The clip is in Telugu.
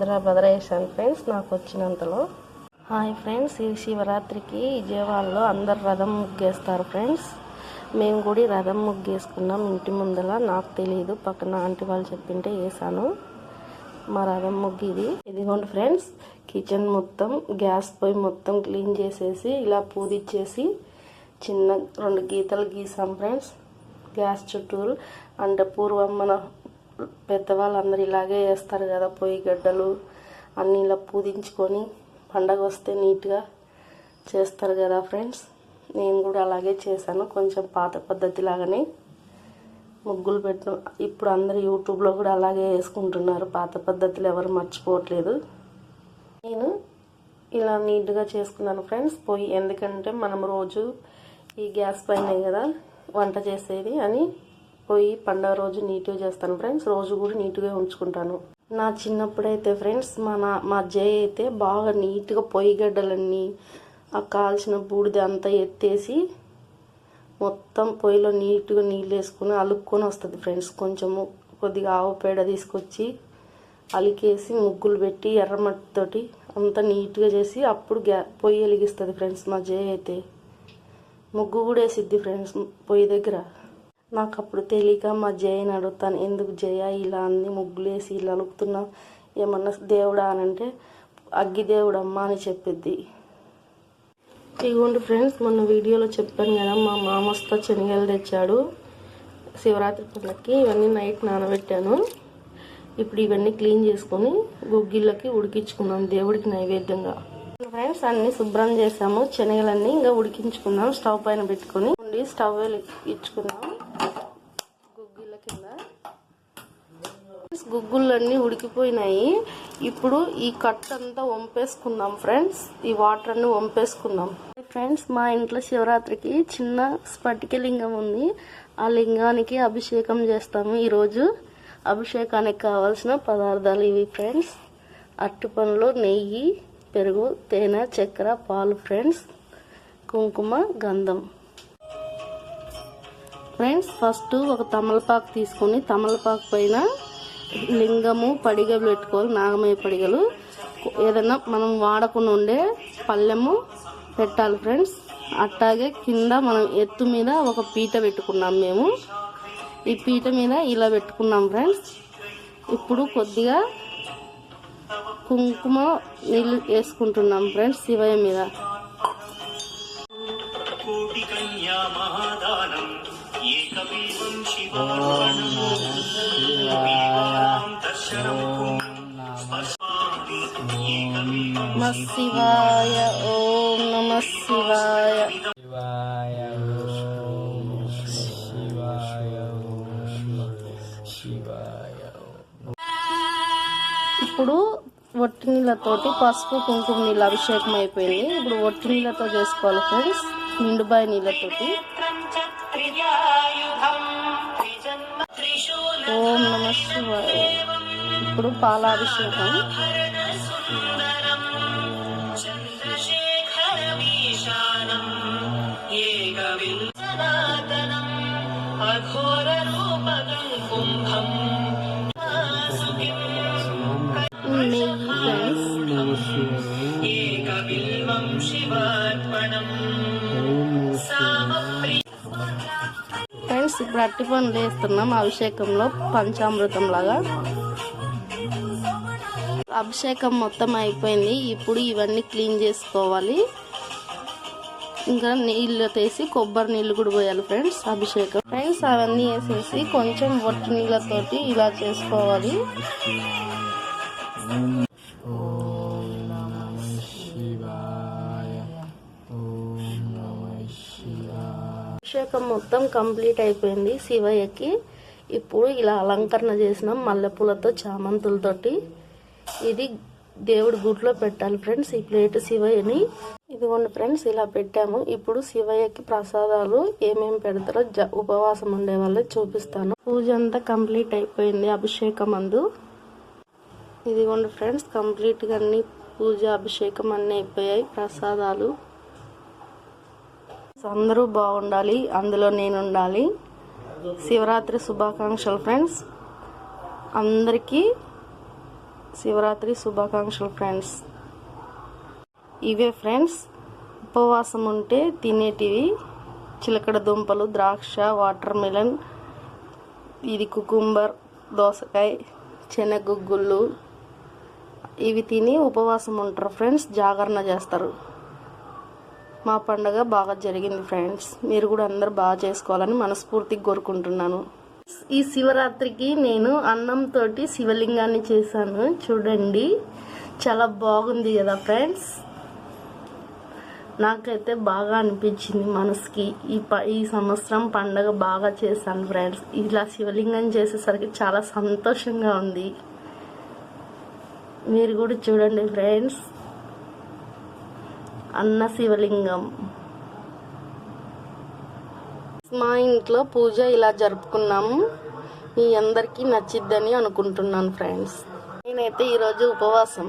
అదరా బదరా వేసాను ఫ్రెండ్స్ నాకు వచ్చినంతలో. హాయ్ ఫ్రెండ్స్ ఈ శివరాత్రికి విజయవాడలో అందరు రథం ముగ్గేస్తారు ఫ్రెండ్స్. మేము కూడా రథం ముగ్గేసుకున్నాం. ఇంటి ముందర నాకు తెలియదు పక్కన ఆంటీ వాళ్ళు చెప్పింటే వేసాను మా రథం ముగ్గు ఇది ఇదిగోండి ఫ్రెండ్స్ కిచెన్ మొత్తం గ్యాస్ పొయ్యి మొత్తం క్లీన్ చేసేసి ఇలా పూదిచ్చేసి చిన్న రెండు గీతలు గీసాం ఫ్రెండ్స్. గ్యాస్ చుట్టూరు అంటే పూర్వం మన పెద్దవాళ్ళందరూ ఇలాగే వేస్తారు కదా పొయ్యి గడ్డలు అన్నీ ఇలా పూదించుకొని పండగ వస్తే నీట్గా చేస్తారు కదా ఫ్రెండ్స్. నేను కూడా అలాగే చేశాను. కొంచెం పాత పద్ధతి లాగానే ముగ్గులు పెట్టు ఇప్పుడు అందరు యూట్యూబ్లో కూడా అలాగే వేసుకుంటున్నారు. పాత పద్ధతులు ఎవరు మర్చిపోవట్లేదు. నేను ఇలా నీట్గా చేసుకున్నాను ఫ్రెండ్స్. పొయ్యి ఎందుకంటే మనం రోజు ఈ గ్యాస్ పైనే కదా వంట చేసేది అని పొయ్యి పండగ రోజు నీట్గా చేస్తాను ఫ్రెండ్స్. రోజు కూడా నీట్గా ఉంచుకుంటాను. నా చిన్నప్పుడైతే ఫ్రెండ్స్ మా నా మా జయ అయితే బాగా నీట్గా పొయ్యి గడ్డలన్నీ ఆ కాల్చిన బూడిద అంతా ఎత్తేసి మొత్తం పొయ్యిలో నీట్గా నీళ్ళు వేసుకుని అలుక్కొని వస్తుంది ఫ్రెండ్స్. కొంచెము కొద్దిగా ఆవు పేడ తీసుకొచ్చి అలికేసి ముగ్గులు పెట్టి ఎర్రమట్టితోటి అంతా నీట్గా చేసి అప్పుడు గ్యా పొయ్యి వెలిగిస్తుంది ఫ్రెండ్స్ మా జయ అయితే. ముగ్గు కూడా వేసిద్ది ఫ్రెండ్స్ పొయ్యి దగ్గర. నాకు అప్పుడు తెలియక మా జయని అడుగుతాను ఎందుకు జయ ఇలా అన్ని ముగ్గులు వేసి ఇలా అలుకుతున్నా ఏమన్నా దేవుడా? అని అంటే అగ్గి దేవుడమ్మా అని చెప్పిద్ది. ఇదిగోండి ఫ్రెండ్స్ మొన్న వీడియోలో చెప్పాను కదా మా మామస్తా శనగలు తెచ్చాడు. శివరాత్రి పండుగకి ఇవన్నీ నైట్ నానబెట్టాను. ఇప్పుడు ఇవన్నీ క్లీన్ చేసుకొని గుగ్గిళ్ళకి ఉడికించుకున్నాం దేవుడికి నైవేద్యంగా. ఫ్రెండ్స్ అన్ని శుభ్రం చేసాము శనగలన్నీ ఇంకా ఉడికించుకున్నాం స్టవ్ పైన పెట్టుకొని ఉండి స్టవ్ ఇచ్చుకున్నాం గుగ్గిళ్ళ కింద గుగ్గులన్నీ ఉడికిపోయినాయి. ఇప్పుడు ఈ కట్ అంతా వంపేసుకుందాం ఫ్రెండ్స్. ఈ వాటర్ అన్ని వంపేసుకుందాం ఫ్రెండ్స్ మా ఇంట్లో శివరాత్రికి చిన్న స్ఫటిక లింగం ఉంది. ఆ లింగానికి అభిషేకం చేస్తాము ఈరోజు. అభిషేకానికి కావాల్సిన పదార్థాలు ఇవి ఫ్రెండ్స్. అరటిపండ్లు నెయ్యి పెరుగు తేనె చక్కెర పాలు ఫ్రెండ్స్. కుంకుమ గంధం. ఫ్రెండ్స్ ఫస్ట్ ఒక తమలపాకు తీసుకొని తమలపాకు పైన లింగము పడిగలు పెట్టుకోవాలి నాగమయ్య పడిగలు. ఏదైనా మనం వాడకుండా ఉండే పళ్ళెము పెట్టాలి ఫ్రెండ్స్. అట్టాగే కింద మనం ఎత్తు మీద ఒక పీట పెట్టుకున్నాం మేము. ఈ పీట మీద ఇలా పెట్టుకున్నాం ఫ్రెండ్స్. ఇప్పుడు కొద్దిగా కుంకుమ నీళ్ళు వేసుకుంటున్నాం ఫ్రెండ్స్ శివయ్య మీద. శివాయ ఓం నమ శివాయ శివాయ శివాయ శివాయ ఇప్పుడు ఒట్టి నీళ్ళతోటి పసుపు కుంకుమ నీళ్ళు అభిషేకం అయిపోయింది. ఇప్పుడు ఒట్టి నీళ్ళతో చేసుకోవాలి ఫ్రెండ్స్ నిండుబాయి నీళ్ళతోటి. ఇప్పుడు పాలాభిషేకం. నెయ్యి ఫ్రెండ్స్ ఇప్పుడు అట్టి పనులు వేస్తున్నాం అభిషేకంలో పంచామృతం లాగా అభిషేకం మొత్తం అయిపోయింది. ఇప్పుడు ఇవన్నీ క్లీన్ చేసుకోవాలి. ఇంకా నీళ్ళు తీసి కొబ్బరి నీళ్ళు కూడా పోయాలి ఫ్రెండ్స్ అభిషేకం. ఫ్రెండ్స్ అవన్నీ వేసేసి కొంచెం వట్టి నీళ్ళతోటి ఇలా చేసుకోవాలి. అభిషేకం మొత్తం కంప్లీట్ అయిపోయింది శివయ్యకి. ఇప్పుడు ఇలా అలంకరణ చేసినాం మల్లెపూలతో చామంతులతోటి ఇది దేవుడి గుడిలో పెట్టాలి ఫ్రెండ్స్ ఈ ప్లేట్ శివయ్యని. ఇదిగోండి ఫ్రెండ్స్ ఇలా పెట్టాము. ఇప్పుడు శివయ్యకి ప్రసాదాలు ఏమేమి పెడతారో జ ఉపవాసం ఉండే వాళ్ళకి చూపిస్తాను. పూజ అంతా కంప్లీట్ అయిపోయింది అభిషేకం అందు. ఇదిగోండి ఫ్రెండ్స్ కంప్లీట్గా అన్ని పూజ అభిషేకం అన్నీ అయిపోయాయి. ప్రసాదాలు అందరూ బాగుండాలి అందులో నేను ఉండాలి శివరాత్రి శుభాకాంక్షలు ఫ్రెండ్స్. అందరికీ శివరాత్రి శుభాకాంక్షలు ఫ్రెండ్స్. ఇవే ఫ్రెండ్స్ ఉపవాసం ఉంటే తినేటివి చిలకడ దుంపలు ద్రాక్ష వాటర్ మిలన్ ఇది కుకుంబర్ దోసకాయ శనగుగ్గుళ్ళు ఇవి తిని ఉపవాసం ఉంటారు ఫ్రెండ్స్ జాగరణ చేస్తారు. మా పండగ బాగా జరిగింది ఫ్రెండ్స్. మీరు కూడా అందరు బాగా చేసుకోవాలని మనస్ఫూర్తిగా కోరుకుంటున్నాను. ఈ శివరాత్రికి నేను అన్నంతో శివలింగాన్ని చేశాను. చూడండి చాలా బాగుంది కదా ఫ్రెండ్స్. నాకైతే బాగా అనిపించింది మనసుకి. ఈ ప ఈ సంవత్సరం పండగ బాగా చేశాను ఫ్రెండ్స్. ఇలా శివలింగం చేసేసరికి చాలా సంతోషంగా ఉంది. మీరు కూడా చూడండి ఫ్రెండ్స్. అన్న శివలింగం. మా ఇంట్లో పూజ ఇలా జరుపుకున్నాము మీ అందరికీ నచ్చిద్దని అనుకుంటున్నాను ఫ్రెండ్స్. నేనైతే ఈరోజు ఉపవాసం.